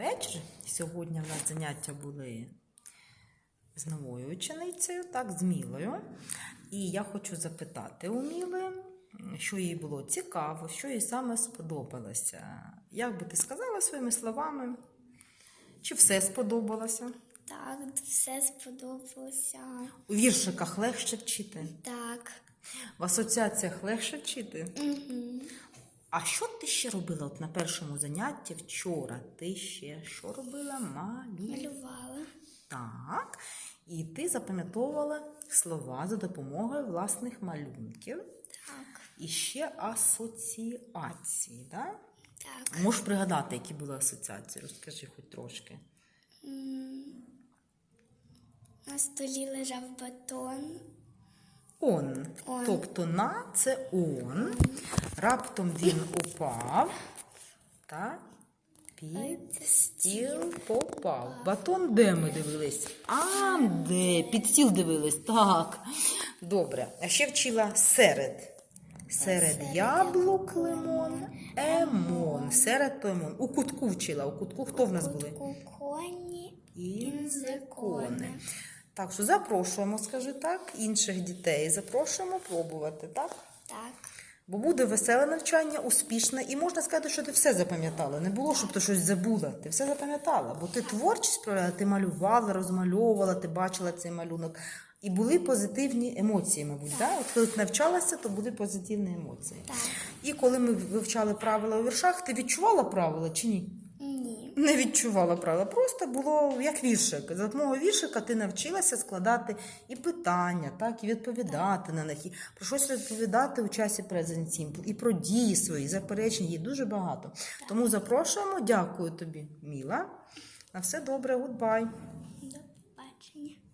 вечір. Сьогодні в нас заняття були з новою ученицею, так, з Мілою. І я хочу запитати у Міли, що їй було цікаво, що їй саме сподобалося. Як би ти сказала своїми словами? Чи все сподобалося? Так, все сподобалося. У віршиках легше вчити, Так. в асоціаціях легше вчити. Угу. А що ти ще робила от на першому занятті вчора? Ти ще що робила? Малю. Малювала. Так. І ти запам'ятовувала слова за допомогою власних малюнків Так. і ще асоціації. Да? Так. Можеш пригадати, які були асоціації? Розкажи хоч трошки. На столі лежав батон. Он. Он. Тобто на це он. Раптом він упав. Так? Під стіл попав. Батон де ми дивились? А, де? Під стіл дивились. Так. Добре. А ще вчила серед. Серед яблук лимон, емон. Серед то емон. У кутку вчила. У кутку хто в нас були? Кутку коні. Інзикони. Так що запрошуємо, скажи так, інших дітей запрошуємо пробувати, так? Так. Бо буде веселе навчання, успішне, і можна сказати, що ти все запам'ятала. Не було, щоб ти щось забула. Ти все запам'ятала, бо ти творчість проявляла, ти малювала, розмальовувала, ти бачила цей малюнок. І були позитивні емоції, мабуть. Да? От коли ти навчалася, то були позитивні емоції. Так. І коли ми вивчали правила у віршах, ти відчувала правила чи ні? Не відчувала правила, просто було як віршик. За допомогою віршика ти навчилася складати і питання, так, і відповідати на них, і про щось відповідати у часі Simple, і про дії свої, заперечень, її дуже багато. Тому запрошуємо, дякую тобі, Міла. На все добре, гудбай. До побачення.